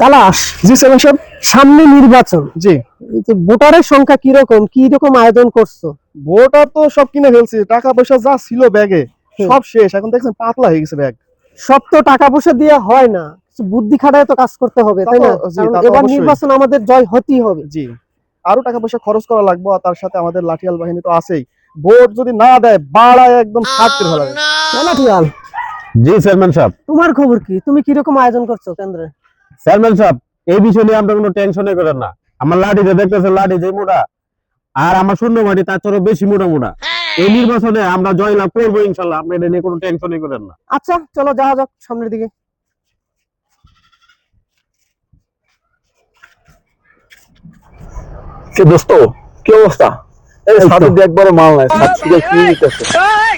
তালাশ। জি সাহেব। সামনে নির্বাচন। জি। ভোটারের সংখ্যা কি রকম কি রকম আয়োজন করছ? ভোটার তো সব কিনে ফেলছি টাকা পয়সা যা ছিল ব্যাগে সব শেষ। এখন দেখছেন পাতলা হয়ে গেছে ব্যাগ। সব তো টাকা পয়সা দিয়ে হয় না। বুদ্ধি খাটায় তো কাজ করতে হবে তাই না? এবার নির্বাচন আমাদের জয় হতেই হবে। জি। আরও টাকা পয়সা খরচ করা লাগবে আর তার সাথে আমাদের লাঠিয়াল বাহিনী তো আছেই। ভোট যদি না দেয় বাড়ায় একদম। তাই না টিয়াল? জি চেয়ারম্যান সাহেব তোমার খবর কি তুমি কি রকম আয়োজন করছ কেন্দ্রে চেয়ারম্যান সাহেব এই বিষয় নিয়ে আমরা কোনো টেনশনই করেন না আমার লাঠি যে দেখতেছেন লাঠি যে মোটা আর আমার শূন্য মাটি তার চেয়ে বেশি মোটা মোটা এই নির্বাচনে আমরা জয়লাভ করব ইনশাল্লাহ আপনি এটা নিয়ে কোনো টেনশনই করেন না আচ্ছা চলো যাওয়া যাক সামনের দিকে কে দোস্ত কি অবস্থা মাল নাই সাত কি নিতেছে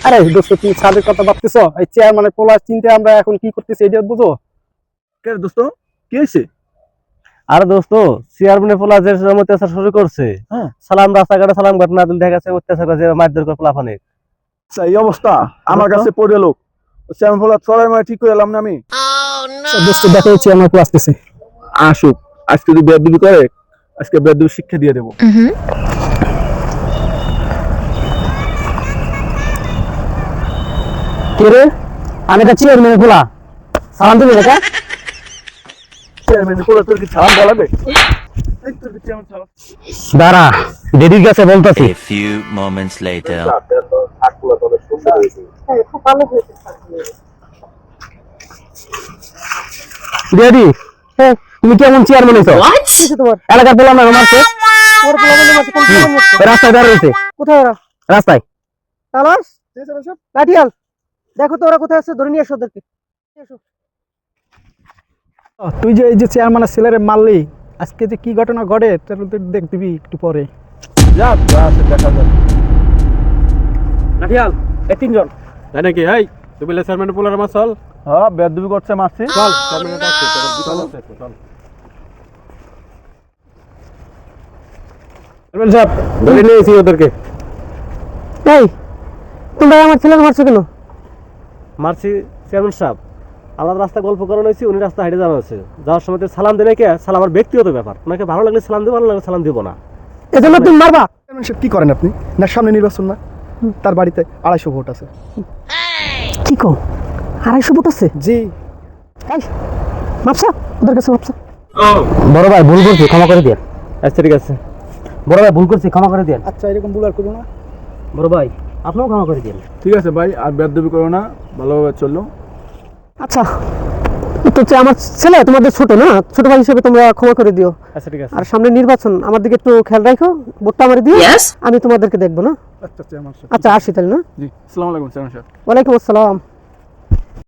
আরে দোস্ত তুমি ছাদের কথা ভাবতেছো? এই চেয়ারম্যানের পোলার চিনতে আমরা এখন কি করতেছি এটা বুঝো? কে দোস্ত? কি হয়েছে আর দোস্ত চেয়ারম্যানের পোলা যে সময় অত্যাচার শুরু করছে হ্যাঁ। সালাম রাস্তাঘাটে সালাম ঘটনা দিল দেখা গেছে অত্যাচার করছে মারধর করে পোলাফানে আচ্ছা, এই অবস্থা। আমার কাছে পড়ে লোক। শ্যাম ফলা চড়াই মারা ঠিক করে এলাম না আমি? দোস্ত দেখো চেয়ারম্যান পোলা আসতেছে। আসুক আজকে যদি বেদবি করে আজকে বেদবি শিক্ষা দিয়ে দেবো। কে রে? আমি এটা চেয়ারম্যানের পোলা। সালাম দিবি রেখা চেয়ারম্যান বলে তোর কি সালাম বলাবে এই তোর কি চেয়ারম্যান সালাম? দাঁড়া দেদির কাছে বলতেছি। A few moments later. দিদি হ্যাঁ তুমি কেমন চেয়ারম্যান হইছো এলাকার পোলা না? ওই রাস্তায় দাঁড়িয়ে রয়েছে। কোথায় রাস্তায়। তালাশ? চেয়ারম্যান। লাঠিয়াল? দেখো তো ওরা কোথায় আছে ধরে নিয়ে আসো ওদেরকে। তুই যে এই যে চেয়ারম্যানের ছেলেরে মারলি আজকে যে কি ঘটনা ঘটে তাহলে তুই দেখ দিবি একটু পরে। যা যা আছে দেখা যাবে লাঠিয়াল এই তিনজন। তাই নাকি? এই তুই বলে চেয়ারম্যানের পোলার আমার চল হ্যাঁ বেদবি করছে মারছি। চল চেয়ারম্যানের ডাকছে চল চল। চেয়ারম্যান সাহেব ধরে নিয়েছি ওদেরকে। এই তোমরা আমার ছেলেকে মারছো কেন? মারছি চেয়ারম্যান সাহেব। আমার রাস্তা গল্প করানো হয়েছে উনি রাস্তা হাইটে যাওয়া হয়েছে। যাওয়ার সময় তো সালাম দেবে কে? সালাম আমার ব্যক্তিগত ব্যাপার। ওনাকে ভালো লাগলে সালাম দেবো ভালো লাগলে সালাম দেবো না। এজন্য তুমি মারবা। চেয়ারম্যান সাহেব কি করেন আপনি? না সামনে নির্বাচন না? তার বাড়িতে আড়াইশো ভোট আছে। কি কো আড়াইশো ফুট আছে? জি। মাপসা? ওদের কাছে মাপসা। বড় ভাই ভুল করছি ক্ষমা করে দিয়ে আচ্ছা ঠিক আছে। বড় ভাই ভুল করছি ক্ষমা করে দেন আচ্ছা এরকম ভুল আর করব না। বড় ভাই আপনিও ক্ষমা করে দিন। ঠিক আছে ভাই আর বেদবি করো না ভালোভাবে চলল আচ্ছা তো হচ্ছে আমার ছেলে তোমাদের ছোট না? ছোট ভাই হিসেবে তোমরা ক্ষমা করে দিও। আচ্ছা ঠিক আছে। আর সামনে নির্বাচন আমার দিকে একটু খেয়াল রাখো ভোটটা আমার দিও আমি তোমাদেরকে দেখব না? আচ্ছা আচ্ছা আমার আচ্ছা আসি তাহলে না? জি আসসালামু আলাইকুম স্যার ওয়ালাইকুম আসসালাম।